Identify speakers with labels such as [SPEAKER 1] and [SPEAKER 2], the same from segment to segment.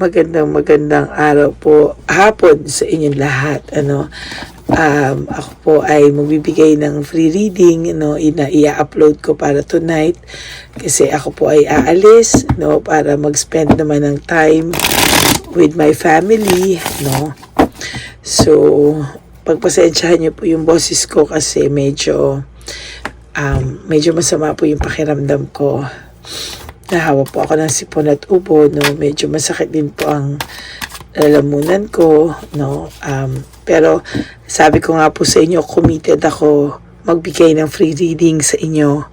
[SPEAKER 1] magandang magandang araw po, hapon sa inyong lahat. Ano, um, ako po ay magbibigay ng free reading, no, ina i-upload ko para tonight kasi ako po ay aalis, no, para mag-spend naman ng time with my family, no. So, pagpasensyahan niyo po yung boses ko kasi medyo um, medyo masama po yung pakiramdam ko. Nahawa po ako ng sipon at ubo, no? Medyo masakit din po ang lalamunan ko, no? Um, pero sabi ko nga po sa inyo, committed ako magbigay ng free reading sa inyo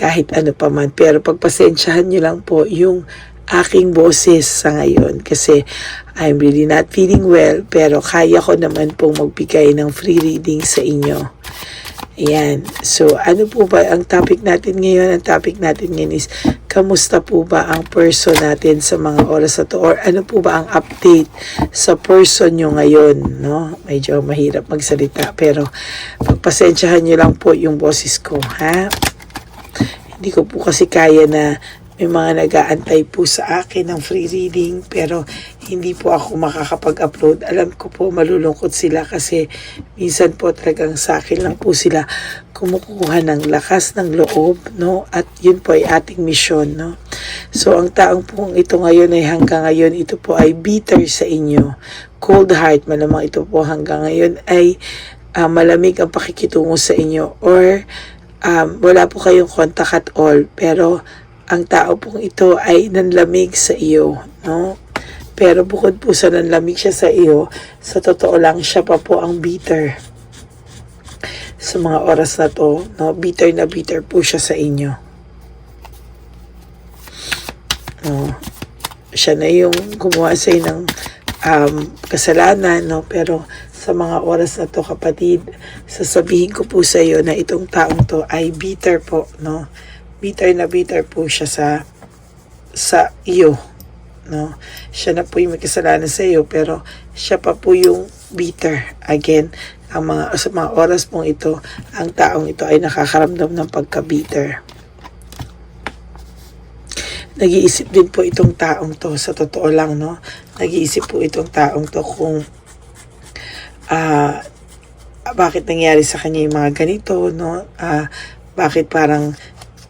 [SPEAKER 1] kahit ano pa man. Pero pagpasensyahan nyo lang po yung aking boses sa ngayon kasi I'm really not feeling well pero kaya ko naman pong magbigay ng free reading sa inyo. Ayan. So, ano po ba ang topic natin ngayon? Ang topic natin ngayon is, kamusta po ba ang person natin sa mga oras na to? Or ano po ba ang update sa person nyo ngayon? No? Medyo mahirap magsalita. Pero, pagpasensyahan nyo lang po yung boses ko, ha? Hindi ko po kasi kaya na may mga nag-aantay po sa akin ng free reading pero hindi po ako makakapag-upload. Alam ko po malulungkot sila kasi minsan po talagang sa akin lang po sila kumukuha ng lakas ng loob, no? At yun po ay ating mission, no? So, ang taong pong ito ngayon ay hanggang ngayon, ito po ay bitter sa inyo. Cold heart, malamang ito po hanggang ngayon ay ah, malamig ang pakikitungo sa inyo or um, wala po kayong contact at all pero ang tao pong ito ay nanlamig sa iyo, no? Pero bukod po sa nanlamig siya sa iyo, sa totoo lang siya pa po ang bitter. Sa mga oras na to, no? Bitter na bitter po siya sa inyo. No? Siya na yung gumawa sa ng um, kasalanan, no? Pero sa mga oras na to, kapatid, sasabihin ko po sa iyo na itong taong to ay bitter po, no? Bitter na bitter po siya sa sa iyo no? Siya na po yung may kasalanan sa iyo pero siya pa po yung bitter. Again ang mga sa mga oras pong ito ang taong ito ay nakakaramdam ng pagka-bitter. Nag-iisip din po itong taong to sa totoo lang no? Nag-iisip po itong taong to kung ah bakit nangyari sa kanya yung mga ganito no? Ah bakit parang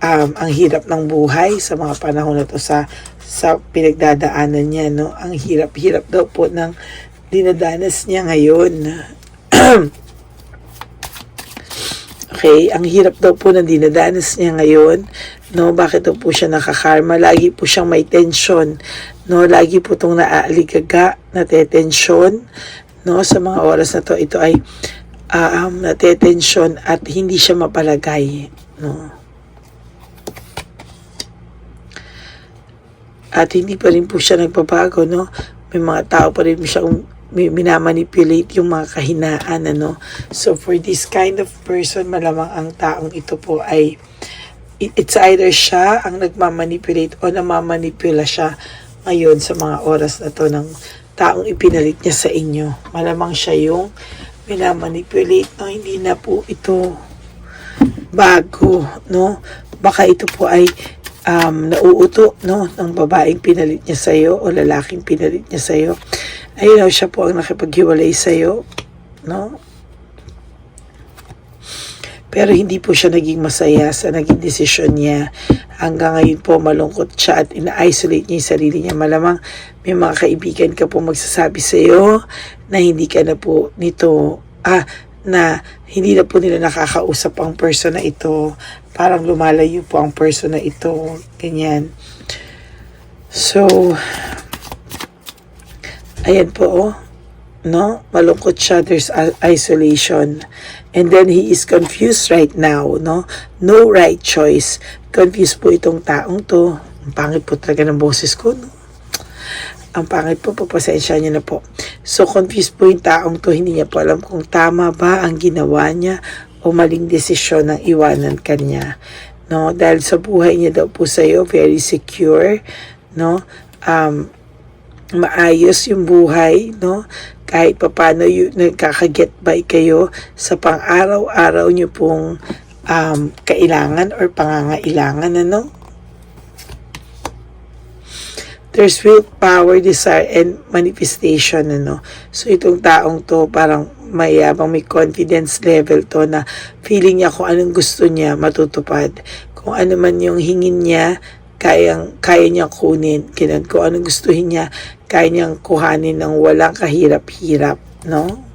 [SPEAKER 1] um, ang hirap ng buhay sa mga panahon na to sa sa pinagdadaanan niya no? Ang hirap-hirap daw po ng dinadanas niya ngayon. Okay ang hirap daw po ng dinadanas niya ngayon no? Bakit daw po siya nakakarma? Lagi po siyang may tension no? Lagi po tong naaaligaga natetensyon no? Sa mga oras na to ito ay uh, um, natetensyon at hindi siya mapalagay no at hindi pa rin po siya nagbabago, no? May mga tao pa rin siyang minamanipulate yung mga kahinaan, ano? So, for this kind of person, malamang ang taong ito po ay it- it's either siya ang nagmamanipulate o namamanipula siya ngayon sa mga oras na to ng taong ipinalit niya sa inyo. Malamang siya yung minamanipulate, no? Hindi na po ito bago, no? Baka ito po ay um, nauuto no, ng babaeng pinalit niya sa iyo o lalaking pinalit niya sa iyo. Ayun siya po ang nakipaghiwalay sa iyo. No? Pero hindi po siya naging masaya sa naging desisyon niya. Hanggang ngayon po malungkot siya at ina-isolate niya yung sarili niya. Malamang may mga kaibigan ka po magsasabi sa iyo na hindi ka na po nito, ah, na hindi na po nila nakakausap ang person na ito. Parang lumalayo po ang person na ito. Ganyan. So, ayan po, oh. No? Malungkot siya. There's isolation. And then he is confused right now, no? No right choice. Confused po itong taong to. Ang pangit po talaga ng boses ko, no? Ang pangit po, papasensya niya na po. So, confused po yung taong to. Hindi niya po alam kung tama ba ang ginawa niya o maling desisyon ng iwanan kanya. No? Dahil sa buhay niya daw po sa iyo, very secure. No? Um, maayos yung buhay, no? Kahit papano yung nagkakaget by kayo sa pang-araw-araw nyo pong um, kailangan or pangangailangan, ano? There's willpower, desire, and manifestation, ano. So, itong taong to, parang mayabang may confidence level to na feeling niya kung anong gusto niya matutupad. Kung ano man yung hingin niya, kayang, kaya niya kunin. Ganun. Kung anong gustuhin niya, kaya niyang kuhanin ng walang kahirap-hirap, no?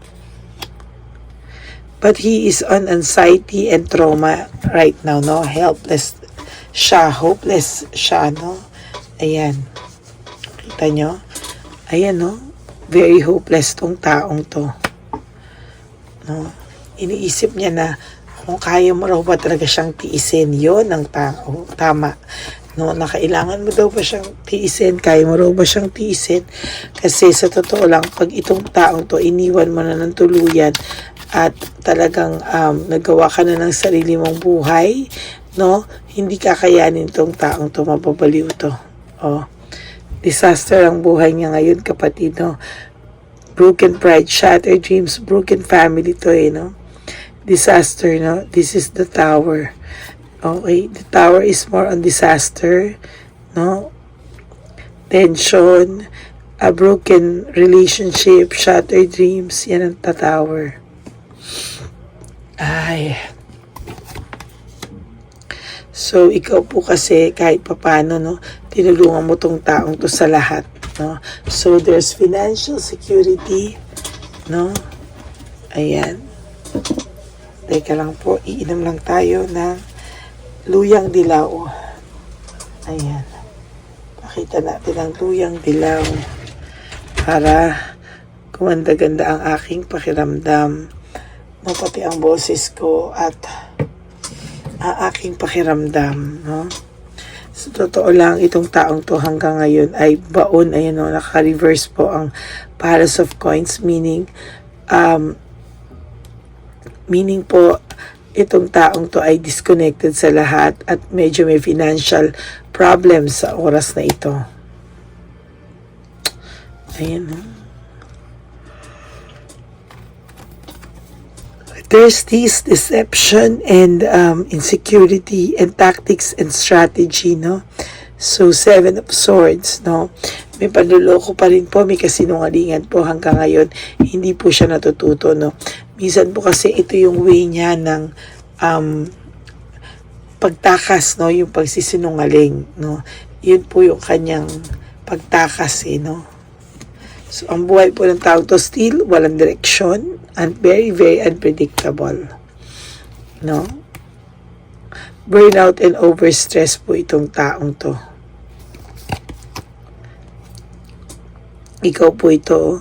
[SPEAKER 1] But he is on anxiety and trauma right now, no? Helpless siya, hopeless siya, no? Ayan. Kita nyo? Ayan, no? Very hopeless tong taong to. No? Iniisip niya na kung kaya mo raw ba talaga siyang tiisin, yon ang tao. Tama. No, na kailangan mo daw ba siyang tiisin? Kaya mo raw ba siyang tiisin? Kasi sa totoo lang, pag itong taong to, iniwan mo na ng tuluyan at talagang um, nagawa ka na ng sarili mong buhay, no? Hindi kakayanin tong taong to, mapabaliw to. Oh. Disaster ang buhay niya ngayon, kapatid, no? Broken pride, shattered dreams, broken family to, eh, no? Disaster, no? This is the tower. Okay, the tower is more on disaster, no? Tension, a broken relationship, shattered dreams, yan ang tower. Ay. So, ikaw po kasi kahit papano, no, tinulungan mo tong taong to sa lahat, no? So, there's financial security, no? Ayan. Teka lang po, iinom lang tayo ng luyang dilaw. Ayan. Pakita natin ang luyang dilaw para kumanda-ganda ang aking pakiramdam. No, pati ang boses ko at ang aking pakiramdam. No? Sa totoo lang, itong taong to hanggang ngayon ay baon, ayun no, naka-reverse po ang Palace of Coins, meaning, um, meaning po, itong taong to ay disconnected sa lahat at medyo may financial problems sa oras na ito. Ayan, no? There's this deception and um, insecurity and tactics and strategy, no? So, Seven of Swords, no? May panluloko pa rin po, may kasinungalingan po hanggang ngayon. Hindi po siya natututo, no? Minsan po kasi ito yung way niya ng um, pagtakas, no? Yung pagsisinungaling, no? Yun po yung kanyang pagtakas, eh, no? So, ang buhay po ng tao to still, walang direksyon, and very, very unpredictable. No? Burnout and overstress po itong taong to. Ikaw po ito, oh.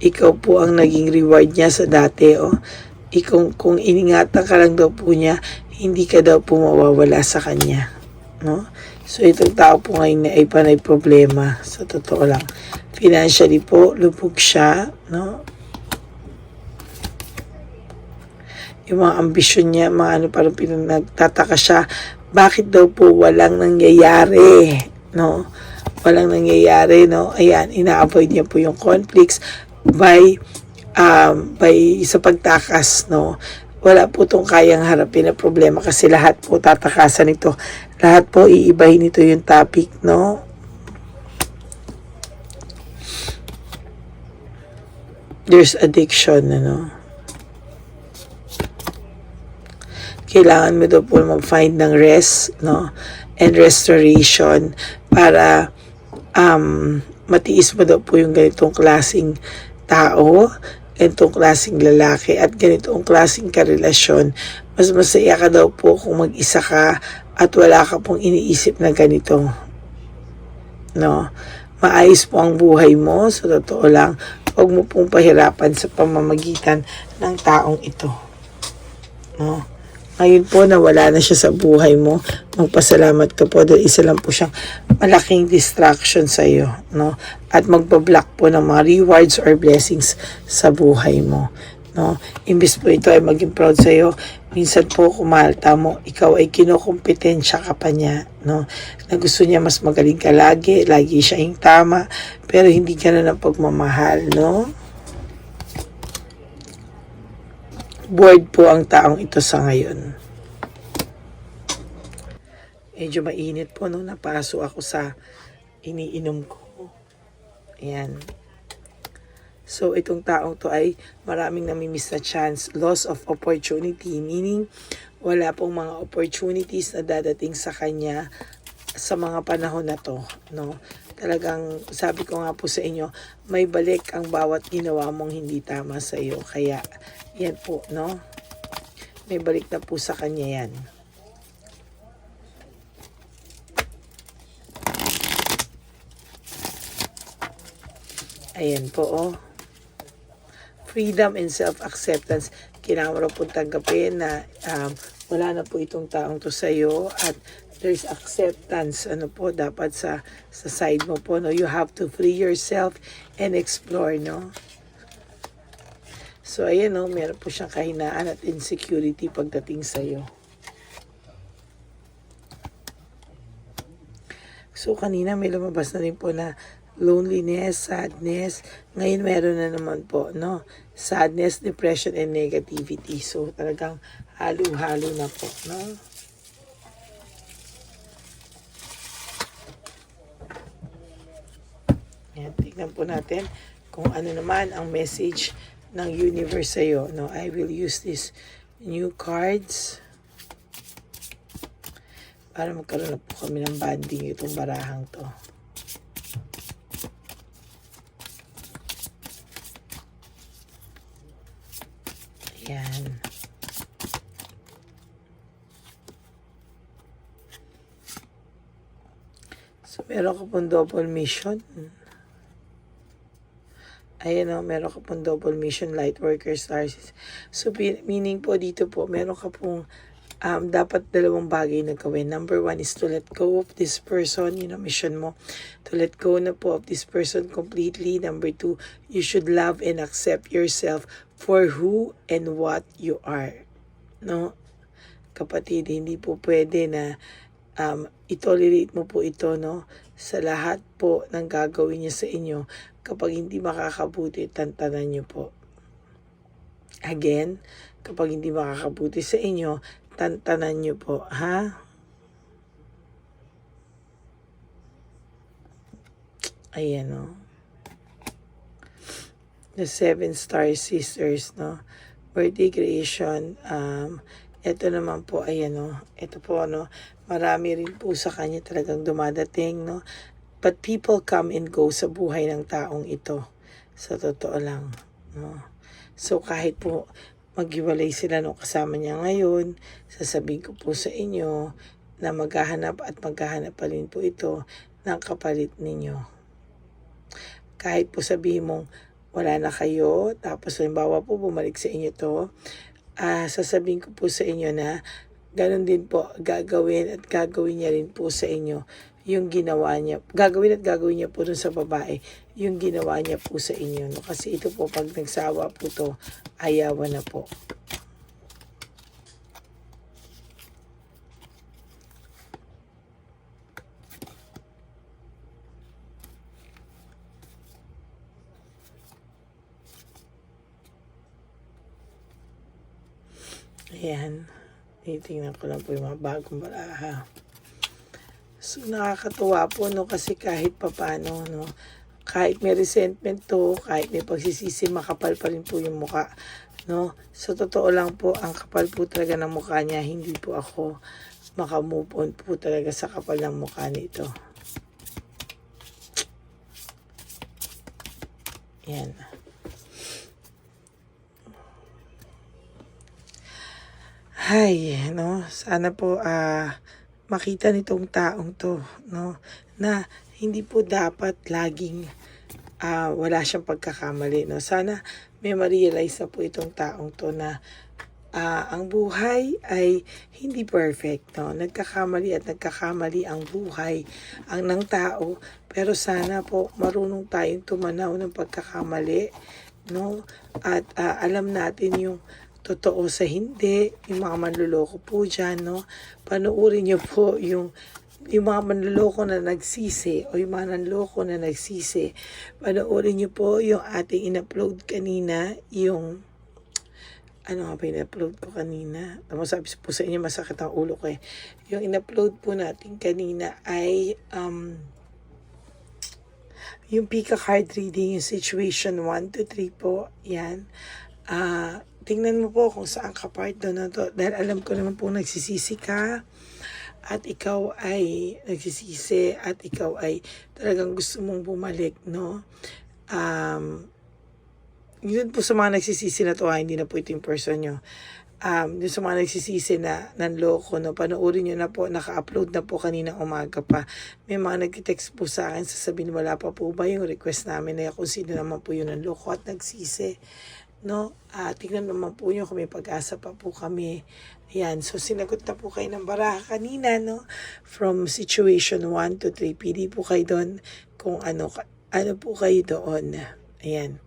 [SPEAKER 1] Ikaw po ang naging reward niya sa dati, oh. Ikaw, kung iningatan ka lang daw po niya, hindi ka daw po mawawala sa kanya. No? So, itong tao po ngayon ay panay problema. Sa totoo lang. Financially po, lubog siya. No? Yung mga ambisyon niya, mga ano, parang pinagtataka siya. Bakit daw po walang nangyayari? No? Walang nangyayari, no? Ayan, ina-avoid niya po yung conflicts by um, by sa pagtakas, no? wala po itong kayang harapin na problema kasi lahat po tatakasan ito. Lahat po iibahin ito yung topic, no? There's addiction, ano? Kailangan mo daw po mag-find ng rest, no? And restoration para um, matiis mo daw po yung ganitong klasing tao ganitong klaseng lalaki at ganitong klaseng karelasyon, mas masaya ka daw po kung mag-isa ka at wala ka pong iniisip na ganito. No? Maayos po ang buhay mo, sa totoo lang, huwag mo pong pahirapan sa pamamagitan ng taong ito. No? Ngayon po na wala na siya sa buhay mo, magpasalamat ka po dahil isa lang po siyang malaking distraction sa iyo, no? At magba-block po ng mga rewards or blessings sa buhay mo, no? Imbis po ito ay maging proud sa iyo, minsan po kumalta mo, ikaw ay kinukumpetensya ka pa niya, no? Na gusto niya mas magaling ka lagi, lagi siya yung tama, pero hindi ka na ng pagmamahal, no? bored po ang taong ito sa ngayon. Medyo mainit po nung napaso ako sa iniinom ko. Ayan. So, itong taong to ay maraming namimiss na chance, loss of opportunity, meaning wala pong mga opportunities na dadating sa kanya sa mga panahon na to, no? Talagang sabi ko nga po sa inyo, may balik ang bawat ginawa mong hindi tama sa iyo. Kaya, yan po, no? May balik na po sa kanya yan. Ayan po, oh. Freedom and self-acceptance. Kailangan rin po tanggapin na um, wala na po itong taong to sa iyo at there's acceptance ano po dapat sa sa side mo po no you have to free yourself and explore no so ayan no meron po siyang kahinaan at insecurity pagdating sa iyo So kanina may lumabas na rin po na loneliness, sadness. Ngayon meron na naman po, no? Sadness, depression, and negativity. So talagang halo-halo na po, no? Yan, tignan po natin kung ano naman ang message ng universe sa'yo. No, I will use these new cards para magkaroon na po kami ng banding itong barahang to. Ayan. So, meron ka pong double mission. Ayan o, meron ka pong double mission light worker stars. So, meaning po dito po, meron ka pong um, dapat dalawang bagay na gawin. Number one is to let go of this person, you know, mission mo. To let go na po of this person completely. Number two, you should love and accept yourself for who and what you are. No? Kapatid, hindi po pwede na um, itolerate mo po ito, no? Sa lahat po ng gagawin niya sa inyo, kapag hindi makakabuti, tantanan niyo po. Again, kapag hindi makakabuti sa inyo, tantanan niyo po, ha? Ayan, no? The Seven Star Sisters, no? Birthday creation, um, ito naman po, ayan, no? Ito po, no? Marami rin po sa kanya talagang dumadating, no? But people come and go sa buhay ng taong ito. Sa totoo lang, no? So, kahit po maghiwalay sila no kasama niya ngayon, sasabihin ko po sa inyo na maghahanap at maghahanap pa rin po ito ng kapalit ninyo. Kahit po sabihin mong wala na kayo, tapos halimbawa po bumalik sa inyo to, ah sasabihin ko po sa inyo na ganun din po gagawin at gagawin niya rin po sa inyo yung ginawa niya, gagawin at gagawin niya po dun sa babae, yung ginawa niya po sa inyo. No? Kasi ito po, pag nagsawa po to, ayawan na po. Ayan. Titingnan ko lang po yung mga bagong baraha. So, nakakatuwa po, no, kasi kahit papano, no, kahit may resentment to, kahit may pagsisisi, makapal pa rin po yung muka, no. Sa totoo lang po, ang kapal po talaga ng mukha niya, hindi po ako makamove on po talaga sa kapal ng mukha nito. Yan. Hay, no, sana po ah makita nitong taong to, no, na hindi po dapat laging ah, wala siyang pagkakamali, no. Sana may ma-realize na po itong taong to na ah, ang buhay ay hindi perfect, no. Nagkakamali at nagkakamali ang buhay ang ng tao, pero sana po marunong tayong tumanaw ng pagkakamali, no. At ah, alam natin yung totoo sa hindi, yung mga manluloko po dyan, no? Panuorin niyo po yung yung mga manluloko na nagsisi o yung mga nanloko na nagsisi. Panoorin niyo po yung ating in-upload kanina, yung ano nga ba in-upload ko kanina? Tama sabi po sa inyo, masakit ang ulo ko eh. Yung in-upload po natin kanina ay um, yung Pika card reading, yung situation 1 to 3 po, yan. Ah, tingnan mo po kung saan ka part doon na to. Dahil alam ko naman po nagsisisi ka at ikaw ay nagsisisi at ikaw ay talagang gusto mong bumalik, no? Um, yun po sa mga nagsisisi na to, ha, hindi na po ito yung person nyo. Um, yun sa mga nagsisisi na nanloko, no, panoorin nyo na po, naka-upload na po kanina umaga pa. May mga nag-text po sa akin, sasabihin wala pa po ba yung request namin na kung sino naman po yung nanloko at nagsisi. No, ah tingnan naman po nyo kung may pag-asa pa po kami. Ayan, so sinagot na po kayo ng baraha kanina, no? From situation 1 to 3, pili po kayo doon kung ano, ano po kayo doon. Ayan.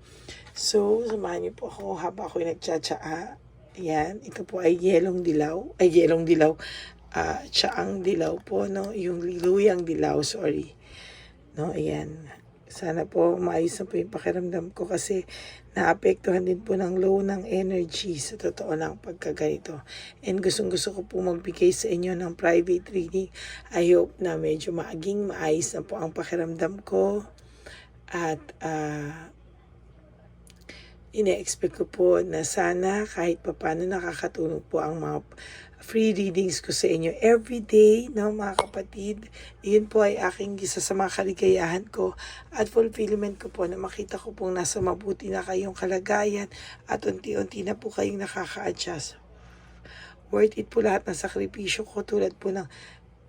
[SPEAKER 1] So, samahan niyo po ako habang ako'y nagtsatsaa. Ayan, ito po ay yelong dilaw. Ay, yelong dilaw. Ah, tsaang dilaw po, no? Yung luyang dilaw, sorry. No, ayan. Sana po maayos na po yung pakiramdam ko kasi naapektuhan din po ng low ng energy sa totoo lang pagka ganito. And gustong gusto ko po magbigay sa inyo ng private reading. I hope na medyo maaging maayos na po ang pakiramdam ko. At ah ine-expect ko po na sana kahit papano nakakatulong po ang mga free readings ko sa inyo every day, no, mga kapatid. Iyon po ay aking isa sa mga kaligayahan ko at fulfillment ko po na makita ko pong nasa mabuti na kayong kalagayan at unti-unti na po kayong nakaka-adjust. Worth it po lahat ng sakripisyo ko tulad po ng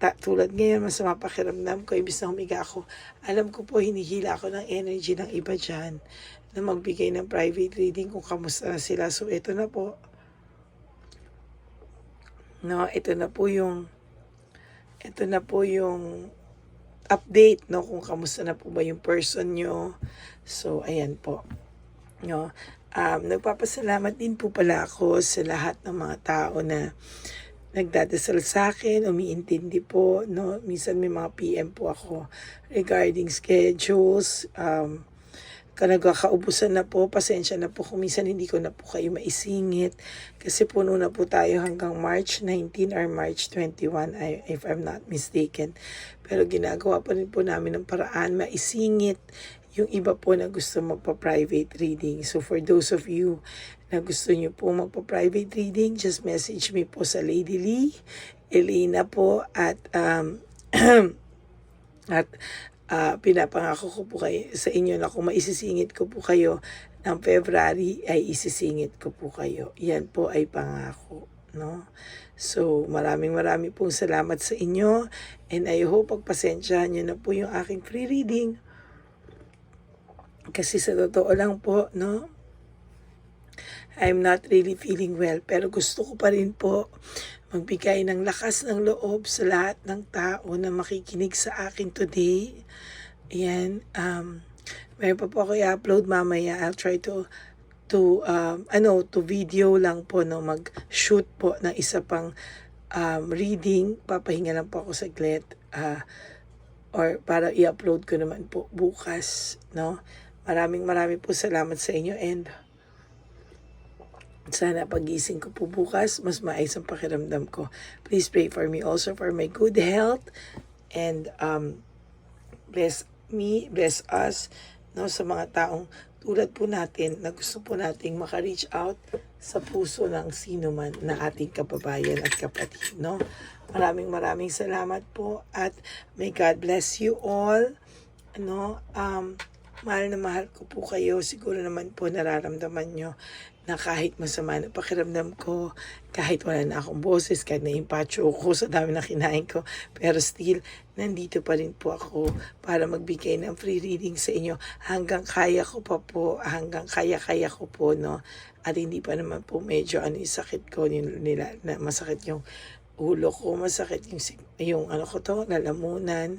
[SPEAKER 1] ta- tulad ngayon, masama pakiramdam ko, ibis na humiga ako, alam ko po, hinihila ako ng energy ng iba dyan na magbigay ng private reading kung kamusta na sila. So, ito na po. No, ito na po yung ito na po yung update no kung kamusta na po ba yung person nyo. So, ayan po. No, um, nagpapasalamat din po pala ako sa lahat ng mga tao na nagdadasal sa akin, umiintindi po, no? Minsan may mga PM po ako regarding schedules, um, kanagkakaubusan na po, pasensya na po kung minsan hindi ko na po kayo maisingit kasi puno na po tayo hanggang March 19 or March 21 I- if I'm not mistaken. Pero ginagawa pa rin po namin ng paraan maisingit yung iba po na gusto magpa-private reading. So for those of you na gusto nyo po magpa-private reading, just message me po sa Lady Lee, Elena po at um, at ah, pinapangako ko po kayo sa inyo na kung maisisingit ko po kayo ng February ay isisingit ko po kayo. Yan po ay pangako, no? So, maraming maraming pong salamat sa inyo and I hope pagpasensyahan nyo na po yung aking free reading. Kasi sa totoo lang po, no? I'm not really feeling well pero gusto ko pa rin po magbigay ng lakas ng loob sa lahat ng tao na makikinig sa akin today. Ayan, um, mayroon pa po ako i-upload mamaya. I'll try to to um, ano to video lang po no mag-shoot po ng isa pang um, reading papahinga lang po ako saglit ah, or para i-upload ko naman po bukas no maraming maraming po salamat sa inyo and sana pagising ko po bukas, mas maayos ang pakiramdam ko. Please pray for me also for my good health and um, bless me, bless us no, sa mga taong tulad po natin na gusto po nating maka-reach out sa puso ng sino man na ating kababayan at kapatid. No? Maraming maraming salamat po at may God bless you all. Ano, um, mahal na mahal ko po kayo. Siguro naman po nararamdaman nyo na kahit masama na pakiramdam ko, kahit wala na akong boses, kahit na-impacho ko sa dami na kinain ko, pero still, nandito pa rin po ako para magbigay ng free reading sa inyo hanggang kaya ko pa po, hanggang kaya-kaya ko po, no? At hindi pa naman po medyo ano yung sakit ko nil- nila, na masakit yung ulo ko, masakit yung, yung ano ko to, lalamunan,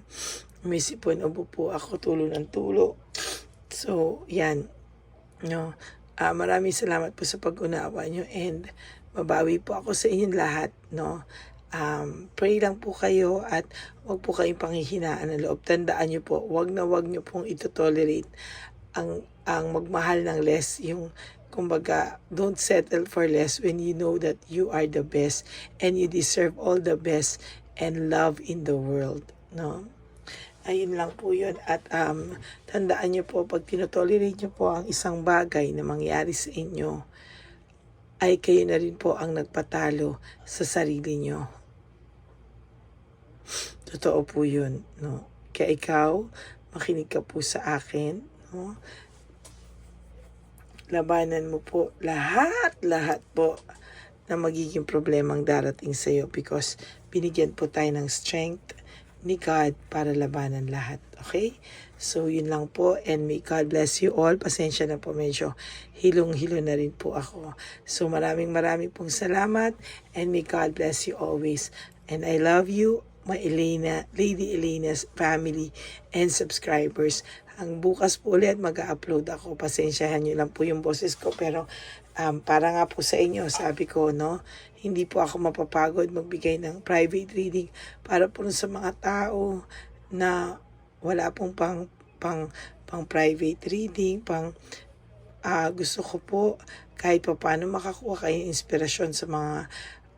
[SPEAKER 1] may sipon ubo po ako, tulo ng tulo. So, yan. No, Ah, maraming salamat po sa pag-unawa nyo and mabawi po ako sa inyong lahat, no? Um, pray lang po kayo at wag po kayong panghihinaan ng loob. Tandaan nyo po, wag na wag nyo pong ito-tolerate ang, ang magmahal ng less, yung kumbaga, don't settle for less when you know that you are the best and you deserve all the best and love in the world, no? Ayun lang po yun. At um, tandaan nyo po, pag tinotolerate nyo po ang isang bagay na mangyari sa inyo, ay kayo na rin po ang nagpatalo sa sarili nyo. Totoo po yun. No? Kaya ikaw, makinig ka po sa akin. No? Labanan mo po lahat, lahat po na magiging problemang darating sa iyo because binigyan po tayo ng strength ni God para labanan lahat. Okay? So, yun lang po. And may God bless you all. Pasensya na po medyo hilong-hilo na rin po ako. So, maraming maraming pong salamat. And may God bless you always. And I love you, my Elena, Lady Elena's family and subscribers. Ang bukas po ulit mag-upload ako. Pasensyahan nyo lang po yung boses ko. Pero um, para nga po sa inyo, sabi ko, no, hindi po ako mapapagod magbigay ng private reading para po sa mga tao na wala pong pang pang pang private reading, pang ah, gusto ko po kahit pa paano makakuha kayo inspirasyon sa mga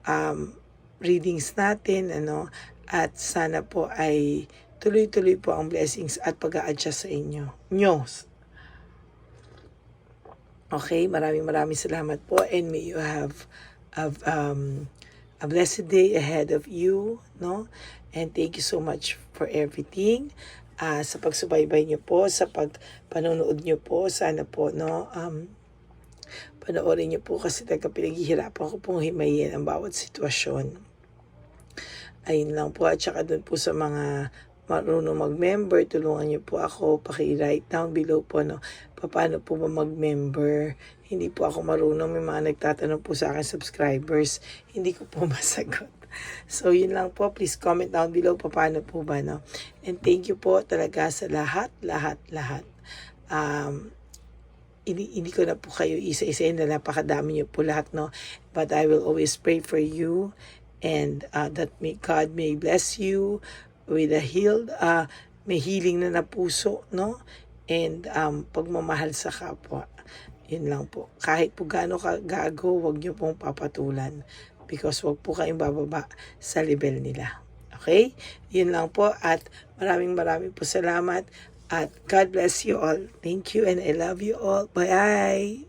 [SPEAKER 1] um, readings natin, ano, at sana po ay tuloy-tuloy po ang blessings at pag adjust sa inyo. Nyo. Okay, maraming maraming salamat po and may you have of um, a blessed day ahead of you, no? And thank you so much for everything. Ah, sa pagsubaybay niyo po, sa pagpanonood niyo po, sana po, no? Um, panoorin niyo po kasi talaga pinaghihirapan ko pong himayin ang bawat sitwasyon. Ayun lang po. At saka dun po sa mga marunong mag-member, tulungan niyo po ako. Paki-write down below po, no? Paano po ba mag-member? Hindi po ako marunong. May mga nagtatanong po sa akin subscribers. Hindi ko po masagot. So, yun lang po. Please comment down below paano po ba, no? And thank you po talaga sa lahat, lahat, lahat. Um, hindi, hindi ko na po kayo isa-isain na napakadami niyo po lahat, no? But I will always pray for you and uh, that may God may bless you with a healed, uh, may healing na na puso, no? And um, pagmamahal sa kapwa. Yun lang po. Kahit po gaano ka gago, wag niyo pong papatulan because wag po kayong bababa sa level nila. Okay? Yun lang po at maraming maraming po salamat at God bless you all. Thank you and I love you all. Bye!